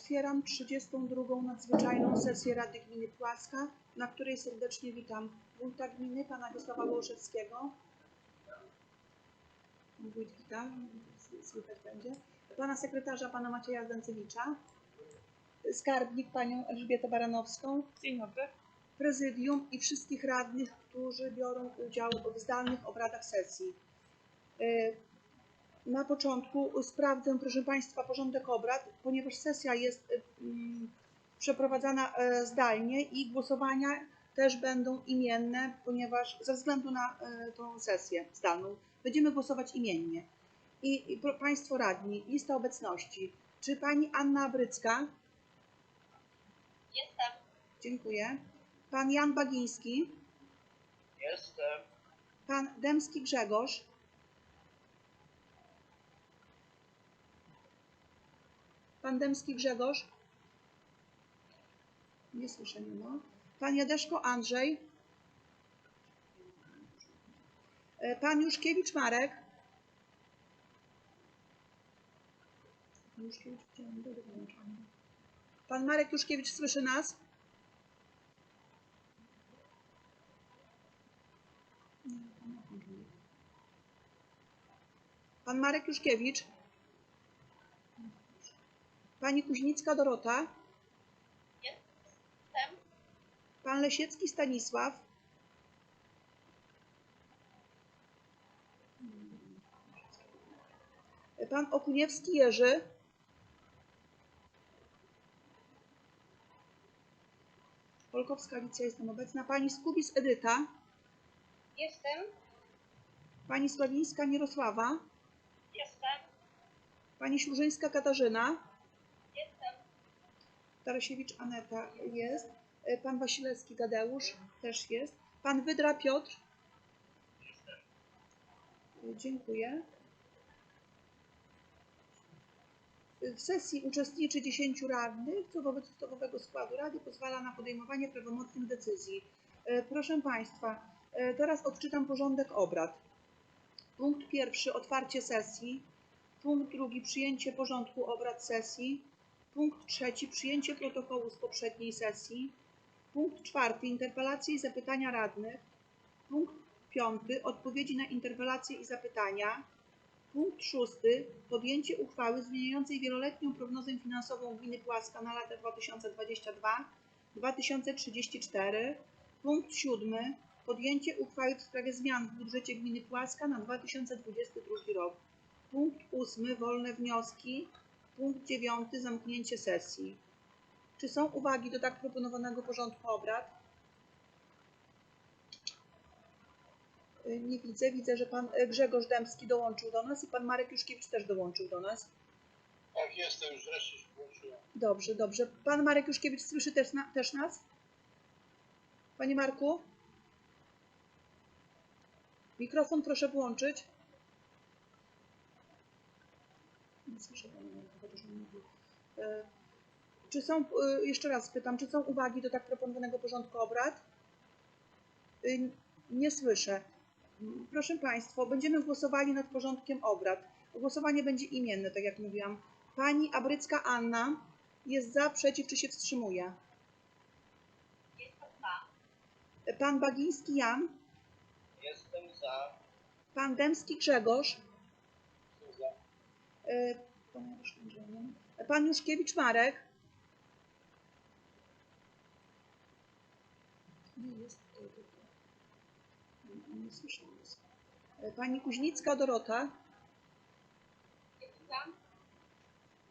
Otwieram 32. nadzwyczajną sesję Rady Gminy Płaska, na której serdecznie witam wójta gminy, pana Wiesława Łoszewskiego. Wójt witam, słychać będzie. Pana sekretarza, pana Macieja Zdancewicza. Skarbnik, panią Elżbietę Baranowską. Dzień dobry. Prezydium i wszystkich radnych, którzy biorą udział w zdalnych obradach sesji. Na początku sprawdzę, proszę Państwa, porządek obrad, ponieważ sesja jest e, mm, przeprowadzana e, zdalnie i głosowania też będą imienne, ponieważ ze względu na e, tą sesję zdalną będziemy głosować imiennie. I, Państwo radni, lista obecności. Czy Pani Anna Brycka? Jestem. Dziękuję. Pan Jan Bagiński? Jestem. Pan Demski Grzegorz. Pan Demski Grzegorz. Nie słyszę, nie ma. Pan Jadeszko Andrzej. E, Pan Juszkiewicz Marek. Pan Marek Juszkiewicz słyszy nas? Pan Marek Juszkiewicz. Pani Kuźnicka Dorota. Jestem. Pan Lesiecki Stanisław. Pan Okuniewski Jerzy. Polkowska Alicja jestem obecna. Pani Skubis Edyta. Jestem. Pani Sławińska Mirosława. Jestem. Pani Ślużyńska Katarzyna. Tarasiewicz Aneta jest. E, Pan Wasilewski Tadeusz też jest. Pan Wydra Piotr. E, Dziękuję. E, W sesji uczestniczy 10 radnych, co wobec ustawowego składu Rady pozwala na podejmowanie prawomocnych decyzji. Proszę Państwa, teraz odczytam porządek obrad. Punkt pierwszy otwarcie sesji. Punkt drugi przyjęcie porządku obrad sesji. Punkt trzeci przyjęcie protokołu z poprzedniej sesji. Punkt czwarty interpelacje i zapytania radnych. Punkt piąty odpowiedzi na interpelacje i zapytania. Punkt szósty podjęcie uchwały zmieniającej wieloletnią prognozę finansową gminy Płaska na lata 2022-2034. Punkt siódmy podjęcie uchwały w sprawie zmian w budżecie gminy Płaska na 2022 rok. Punkt ósmy wolne wnioski. Punkt dziewiąty zamknięcie sesji. Czy są uwagi do tak proponowanego porządku obrad? Y, Nie widzę. Widzę, że pan y, Grzegorz Dębski dołączył do nas i pan Marek Juszkiewicz też dołączył do nas. Tak, jestem, już wreszcie się włączyłem. Dobrze, dobrze. Pan Marek Juszkiewicz słyszy też, na, też nas? Panie Marku? Mikrofon proszę włączyć. Nie słyszę pana Czy są, e, jeszcze raz pytam, czy są uwagi do tak proponowanego porządku obrad? Y, Nie słyszę. Proszę Państwa, będziemy głosowali nad porządkiem obrad. Głosowanie będzie imienne, tak jak mówiłam. Pani Abrycka Anna jest za, przeciw, czy się wstrzymuje? Jestem za. Pan Bagiński Jan, Jestem za. pan Dębski Grzegorz, Jestem za. e, pan nie? Pan Juszkiewicz Marek. Nie jest. Nie, nic. E, Pani Kuźnicka Dorota. Jestem za.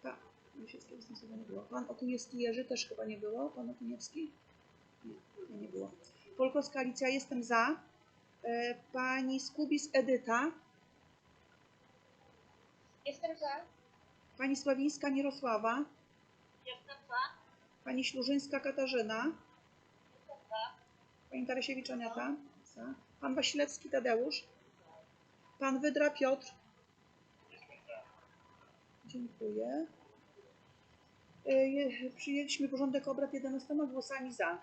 Tak. Pan Okuniewski Jerzy też chyba nie było. Pan Okuniewski? Nie, nie, nie było. Polkowska Alicja, jestem za. E, Pani Skubis Edyta. Jestem za. Pani Sławińska Mirosława. Jestem za. Pani Ślużyńska Katarzyna. Jestem za. Pani Tarasiewicz Aneta. Za. Pan Wasilewski Tadeusz. Pan Wydra Piotr. Jestem za. Dziękuję. Je- Przyjęliśmy porządek obrad 11 głosami za.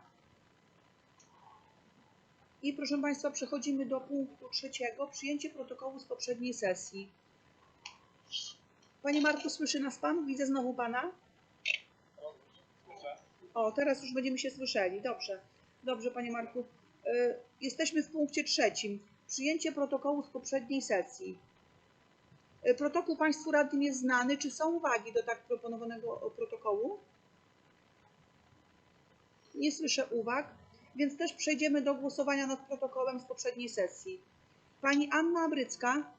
I proszę Państwa, przechodzimy do punktu trzeciego. Przyjęcie protokołu z poprzedniej sesji. Panie Marku, słyszy nas Pan? Widzę znowu Pana. O, teraz już będziemy się słyszeli. Dobrze. Dobrze, panie Marku. Y, Jesteśmy w punkcie trzecim. Przyjęcie protokołu z poprzedniej sesji. Y, Protokół Państwu radnym jest znany. Czy są uwagi do tak proponowanego protokołu? Nie słyszę uwag, więc też przejdziemy do głosowania nad protokołem z poprzedniej sesji. Pani Anna Abrycka.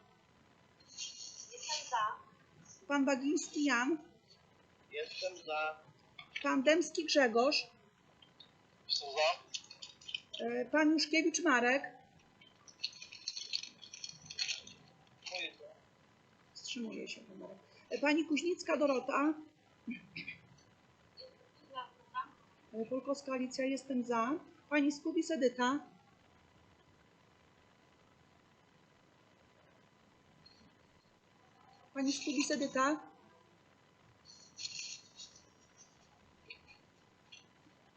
Pan Bagiński Jan, Jestem za. pan Dębski Grzegorz, Jestem za. y, pan Juszkiewicz Marek, wstrzymuje się. Y, pani Kuźnicka Dorota, Za. y, Polkowska Alicja, jestem za, pani Skubis Edyta, pani Skubis Edyta,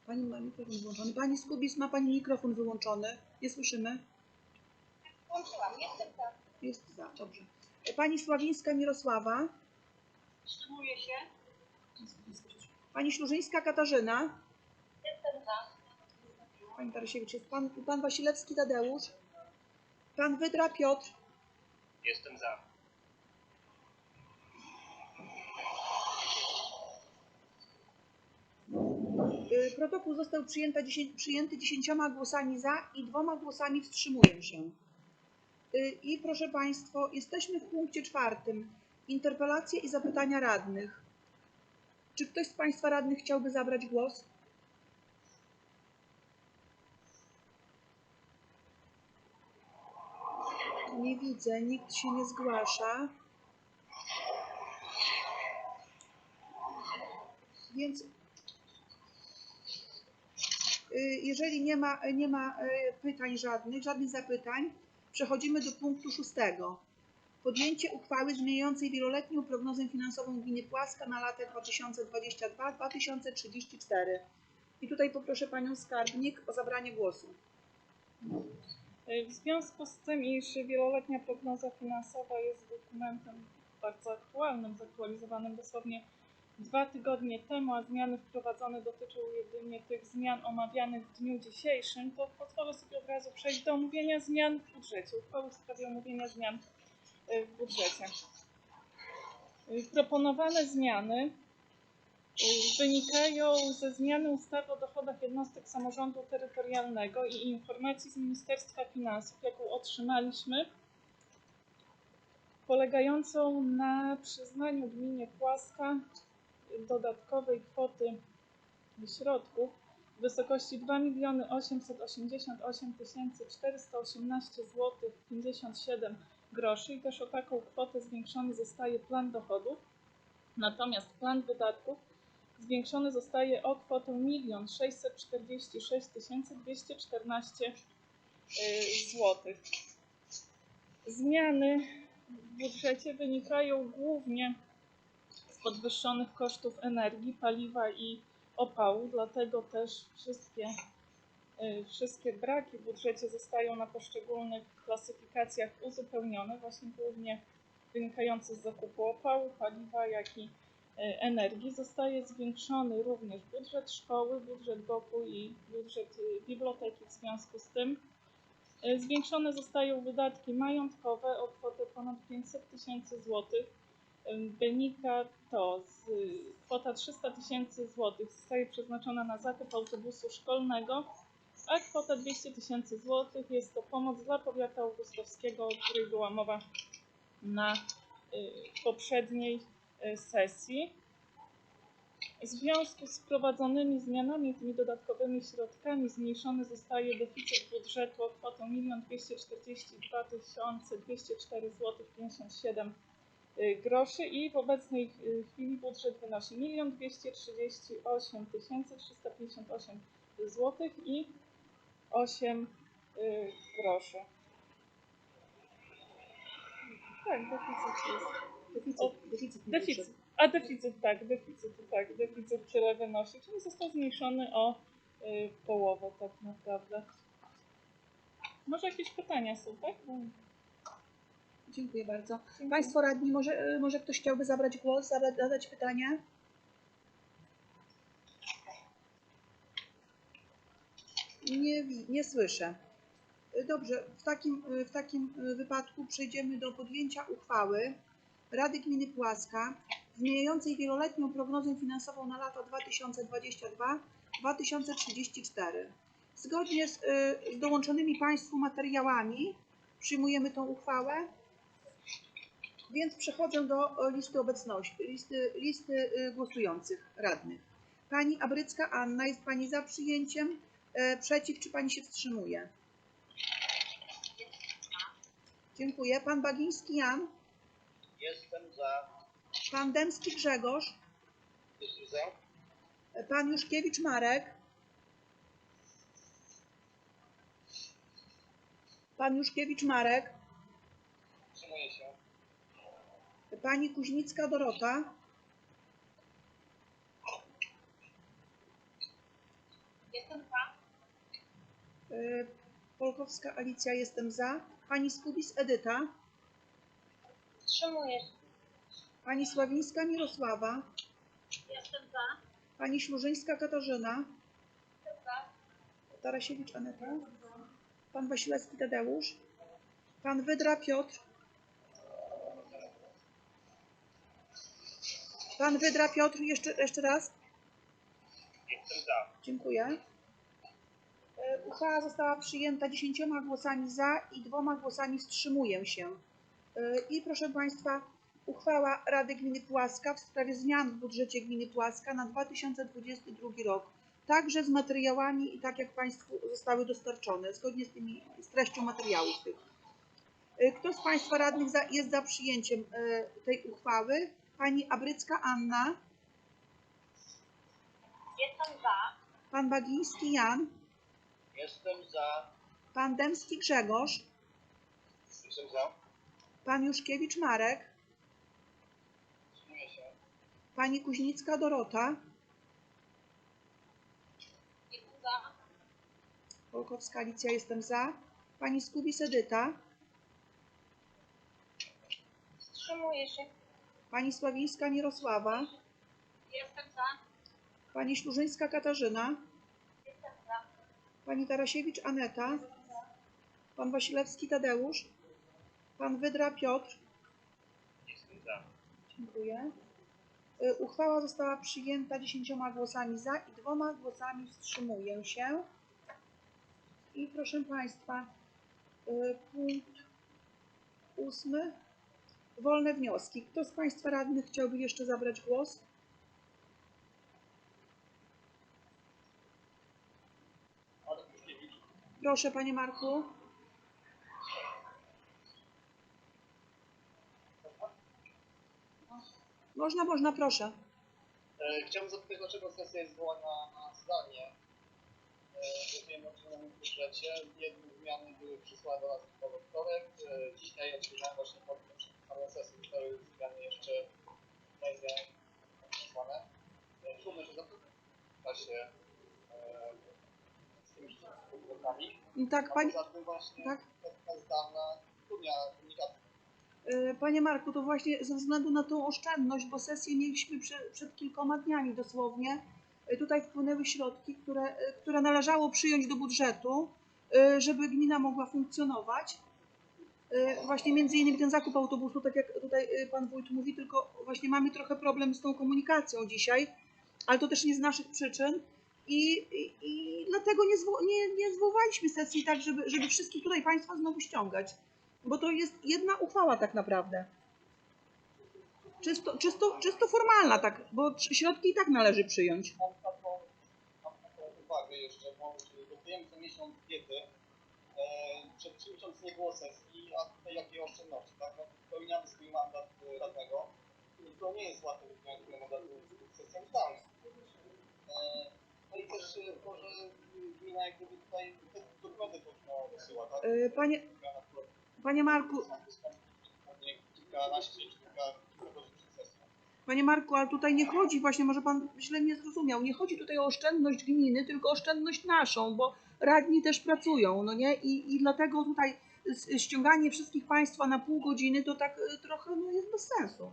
Pani ma mikrofon wyłączony. Pani Skubis, ma Pani mikrofon wyłączony. Nie słyszymy. Włączyłam. Jestem za. Jest za, dobrze. Pani Sławińska Mirosława. Wstrzymuję się. Pani Ślużyńska Katarzyna. Jestem za. Pani Tarasiewicz jest. Pan, pan Wasilewski Tadeusz. Pan Wydra Piotr. Jestem za. Protokół został przyjęty dziesięcioma głosami za i dwoma głosami wstrzymuję się. Y, I proszę Państwa, jesteśmy w punkcie czwartym. Interpelacje i zapytania radnych. Czy ktoś z Państwa radnych chciałby zabrać głos? Nie widzę, nikt się nie zgłasza. Więc y, jeżeli nie ma, nie ma y, pytań żadnych, żadnych zapytań, przechodzimy do punktu szóstego. Podjęcie uchwały zmieniającej wieloletnią prognozę finansową gminy Płaska na lata 2022-2034. I tutaj poproszę panią skarbnik o zabranie głosu. W związku z tym, iż wieloletnia prognoza finansowa jest dokumentem bardzo aktualnym, zaktualizowanym dosłownie dwa tygodnie temu, a zmiany wprowadzone dotyczą jedynie tych zmian omawianych w dniu dzisiejszym, to pozwolę sobie od razu przejść do omówienia zmian w budżecie, uchwały w sprawie omówienia zmian y, w budżecie. Y, Proponowane zmiany y, wynikają ze zmiany ustawy o dochodach jednostek samorządu terytorialnego i informacji z Ministerstwa Finansów, jaką otrzymaliśmy, polegającą na przyznaniu gminie Płaska dodatkowej kwoty środków w wysokości 2 888 418 zł 57 groszy i też o taką kwotę zwiększony zostaje plan dochodów. Natomiast plan wydatków zwiększony zostaje o kwotę 1 646 214 zł. Zmiany w budżecie wynikają głównie podwyższonych kosztów energii, paliwa i opału, dlatego też wszystkie, y, wszystkie braki w budżecie zostają na poszczególnych klasyfikacjach uzupełnione, właśnie głównie wynikające z zakupu opału, paliwa, jak i y, energii. Zostaje zwiększony również budżet szkoły, budżet GOP-u i budżet y, biblioteki w związku z tym. Zwiększone zostają wydatki majątkowe o kwotę ponad 500 tysięcy złotych. Wynika to z y, kwota 300 tysięcy złotych zostaje przeznaczona na zakup autobusu szkolnego, a kwota 200 tysięcy złotych jest to pomoc dla powiatu augustowskiego, o której była mowa na y, poprzedniej y, sesji. W związku z wprowadzonymi zmianami, tymi dodatkowymi środkami, zmniejszony zostaje deficyt budżetu o kwotę 1 242 204 zł 57 y, groszy i w obecnej y, chwili budżet wynosi 1 238 358 zł i 8 y, groszy. Tak, deficyt jest. Deficyt, O, deficyt. Deficyt. A deficyt, tak, deficyt, tak, deficyt tyle wynosi, czyli został zmniejszony o y, połowę tak naprawdę. Może jakieś pytania są, tak? Dziękuję bardzo. Dziękuję. Państwo radni, może, y, może ktoś chciałby zabrać głos, zadać, pytania? Nie, nie słyszę. Y, Dobrze, w takim, y, w takim wypadku przejdziemy do podjęcia uchwały Rady Gminy Płaska zmieniającej wieloletnią prognozę finansową na lata 2022-2034. Zgodnie z dołączonymi Państwu materiałami przyjmujemy tą uchwałę, więc przechodzę do y, listy obecności, listy, listy y, głosujących radnych. Pani Abrycka Anna, jest Pani za przyjęciem? E, Przeciw, czy Pani się wstrzymuje? Dziękuję. Pan Bagiński Jan, Jestem za. Pan Dębski Grzegorz, Jestem za. e, Pan Juszkiewicz Marek, Pan Juszkiewicz Marek, Wstrzymuję się. Pani Kuźnicka Dorota, Jestem za. e, Polkowska Alicja, jestem za, Pani Skubis Edyta, Wstrzymuję się. Pani Sławińska Mirosława, Jestem za. Pani Ślużyńska Katarzyna, Jestem za. Tarasiewicz Aneta, Pan Wasilewski Tadeusz, Pan Wydra Piotr, Pan Wydra Piotr, jeszcze, jeszcze raz, Jestem za. dziękuję. E, Uchwała została przyjęta dziesięcioma głosami za i dwoma głosami wstrzymuję się. E, I proszę Państwa, uchwała Rady Gminy Płaska w sprawie zmian w budżecie Gminy Płaska na 2022 rok. Także z materiałami i tak jak Państwu zostały dostarczone, zgodnie z, tymi, z treścią materiałów tych. E, Kto z Państwa radnych za, jest za przyjęciem tej uchwały? Pani Abrycka Anna, Jestem za. Pan Bagiński Jan, Jestem za. Pan Dębski Grzegorz, Jestem za. Pan Juszkiewicz Marek, Wstrzymuję się. Pani Kuźnicka Dorota, Jestem za. Polkowska Alicja jestem za, Pani Skubis Edyta, Wstrzymuję się. Pani Sławińska Mirosława, Jestem za. Pani Ślużyńska Katarzyna, Jestem za. Pani Tarasiewicz Aneta, Pan Wasilewski Tadeusz, Pan Wydra Piotr, Jestem za. dziękuję. Y, Uchwała została przyjęta dziesięcioma głosami za i dwoma głosami wstrzymuję się. I proszę Państwa, y, punkt ósmy. Wolne wnioski. Kto z Państwa radnych chciałby jeszcze zabrać głos? Proszę, Panie Marku. Można, można, proszę. E, Chciałbym zapytać, dlaczego sesja jest zwołana na zdalnie. E, Wiem o w budżecie. Jedne zmiany były przysłane do nas we wtorek. E, Dzisiaj odbierałem właśnie samej sesji zostały zmiany jeszcze będzie przysłane. E, Trudno się zapytać się e, z tymi budżetami. Tak, A Pani, poza tym właśnie tak. zdalna trudnia y, Panie Marku, to właśnie ze względu na tą oszczędność, bo sesję mieliśmy przed, przed kilkoma dniami dosłownie. y, Tutaj wpłynęły środki, które, y, które należało przyjąć do budżetu, żeby gmina mogła funkcjonować. Y, Właśnie między innymi ten zakup autobusu, tak jak tutaj y, pan wójt mówi, tylko właśnie mamy trochę problem z tą komunikacją dzisiaj, ale to też nie z naszych przyczyn. I, i, i dlatego nie, zwo, nie, nie zwołaliśmy sesji tak, żeby, żeby wszystkich tutaj Państwa znowu ściągać. Bo to jest jedna uchwała tak naprawdę. Czysto, czysto, czysto formalna, tak, bo środki i tak należy przyjąć. Mam taką, mam taką uwagę jeszcze, bo gotujemy co miesiąc diety. E, przed miesiące nie było sesji, a tutaj jakie oszczędności, tak? No, Spełniamy swój mandat e, radnego. I to nie jest łatwe wypełniać swojego mandatu z sesją zdalną. E, no i też e, to, że gmina jak gdyby tutaj te dokumenty powinno wysyła, tak? Panie, panie Marku, pewnie kilkanaście, kilka, kilka godzin przed sesją. Panie Marku, ale tutaj nie chodzi, właśnie może Pan źle mnie zrozumiał, nie chodzi tutaj o oszczędność gminy, tylko o oszczędność naszą, bo radni też pracują, no nie? I, i dlatego tutaj ściąganie wszystkich Państwa na pół godziny to tak y, trochę no, jest bez sensu.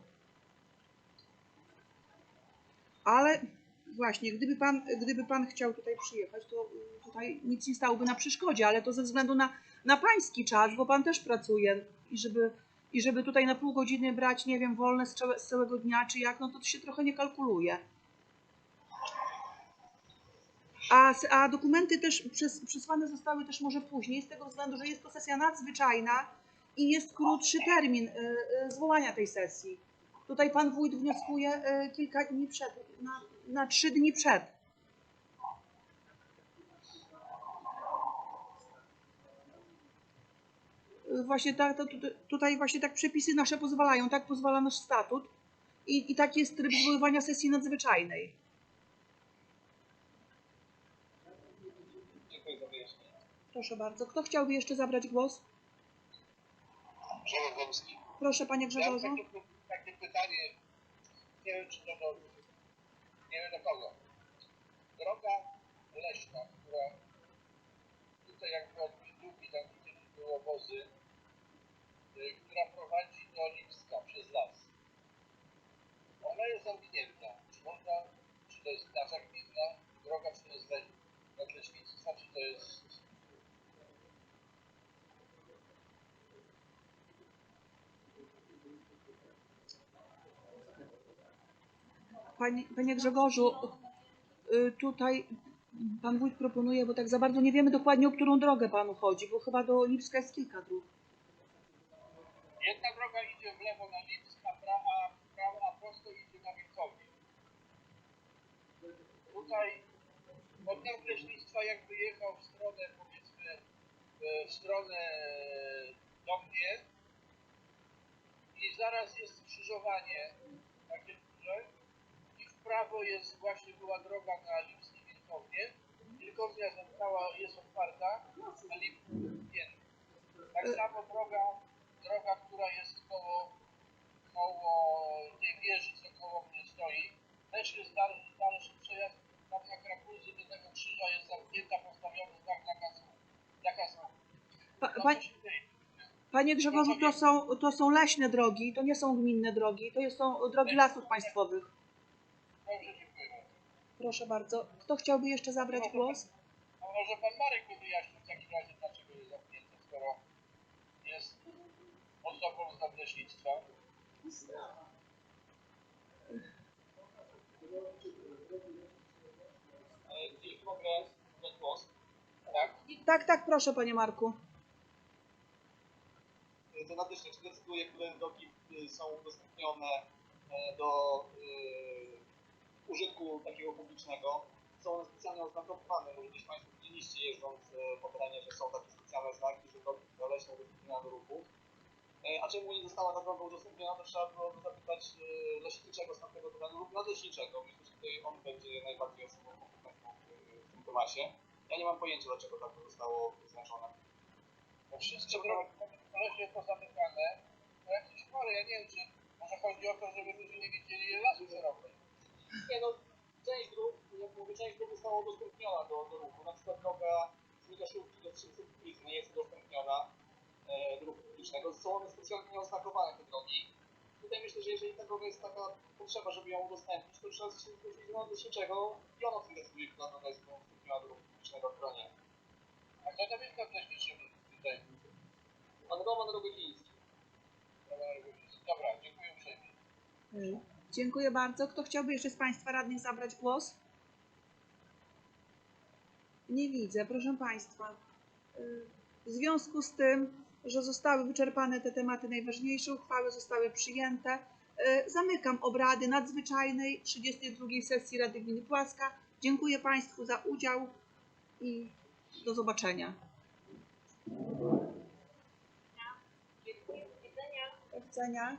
Ale Właśnie, gdyby pan, gdyby pan chciał tutaj przyjechać, to y, tutaj nic nie stałoby na przeszkodzie, ale to ze względu na, na pański czas, bo pan też pracuje i żeby, i żeby tutaj na pół godziny brać, nie wiem, wolne z, z całego dnia czy jak, no to się trochę nie kalkuluje. A, a dokumenty też przes, przesłane zostały też może później, z tego względu, że jest to sesja nadzwyczajna i jest krótszy termin y, y, zwołania tej sesji. Tutaj pan wójt wnioskuje y, kilka dni przed, na, na trzy dni przed. Właśnie tak, to, tu- tutaj właśnie tak przepisy nasze pozwalają, tak pozwala nasz statut i, i tak jest tryb zwoływania sesji nadzwyczajnej. Dziękuję za wyjaśnienie. Proszę bardzo. Kto chciałby jeszcze zabrać głos? Grzegorz. Proszę panie Grzegorzu. takie, takie pytanie, nie wiem czy to do, nie wiem do kogo. Droga leśna, która tutaj jakby od Bidówki, tam gdzie były obozy, y, która prowadzi do Lipska przez las. Ona jest zamknięta. Czy można, czy to jest nasza gminna droga, czy to jest le- nadleśnictwa, czy to jest Panie, Grzegorzu, y, tutaj pan wójt proponuje, bo tak za bardzo nie wiemy dokładnie, o którą drogę panu chodzi, bo chyba do Lipska jest kilka dróg. Jedna droga idzie w lewo na Lipsk, a prawa, prawa prosto idzie na Wilkowie. Tutaj od nadleśnictwa jakby jechał w stronę powiedzmy w stronę do mnie i zaraz jest skrzyżowanie takie duże prawo jest właśnie była droga na Lipsk i Wilkownię. Wilkownia została, jest otwarta, a Lipsk jest zamknięty. Tak samo droga, droga, która jest koło, koło tej wieży, co koło mnie stoi, też jest dalszy, dalszy przejazd tam na Krakuzy do tego krzyża jest zamknięta, postawiony znak nakazu. Pa, No pa, panie Grzegorzu, to są, to są leśne drogi, to nie są gminne drogi, to są drogi lasów państwowych. Proszę bardzo. Kto chciałby jeszcze zabrać głos? A może pan Marek by wyjaśnił w takim razie, dlaczego jest zamknięte, skoro jest osobą z nadleśnictwa? Jeśli mogę zabrać głos? Tak. Tak, tak, proszę panie Marku. to nadleśnictwo decyduje, które drogi y, są udostępnione e, do użytku takiego publicznego. Są one specjalnie oznakowane, może gdzieś Państwo widzieliście jeżdżąc e, po terenie, że są takie specjalne znaki, że drogi leśne udostępnione do ruchu. E, A czemu nie została ta droga udostępniona, to trzeba było zapisać e, leśniczego z tamtego terenu lub nadleśniczego. Myślę, że tutaj on będzie najbardziej osobą kompetentną w- tym temacie. Ja nie mam pojęcia, dlaczego tak to zostało zaznaczone. Bo wszystkie drogi lesie to zamykane. To jakieś chore, ja nie wiem, czy może chodzi o to, żeby ludzie nie wiedzieli, ile lasu robi. Nie no, część dróg, jak mówię, część dróg została udostępniona do, do ruchu. Na przykład droga z Mikaszówki do Trzymców nie jest udostępniona e, ruchu publicznego. Są one specjalnie oznakowane te drogi. Tutaj myślę, że jeżeli ta droga jest taka potrzeba, żeby ją udostępnić, to trzeba się zwrócić do nadleśniczego i on o tym decyduje, która droga jest udostępniona do ruchu publicznego, a która nie. A kto tam jest nadleśniczy tutaj? Pan Roman Rogodziński. Dobra, dziękuję uprzejmie. Y, Dziękuję bardzo. Kto chciałby jeszcze z Państwa radnych zabrać głos? Nie widzę, proszę Państwa. W związku z tym, że zostały wyczerpane te tematy najważniejsze, uchwały zostały przyjęte, zamykam obrady nadzwyczajnej 32 sesji Rady Gminy Płaska. Dziękuję Państwu za udział i do zobaczenia. Do widzenia.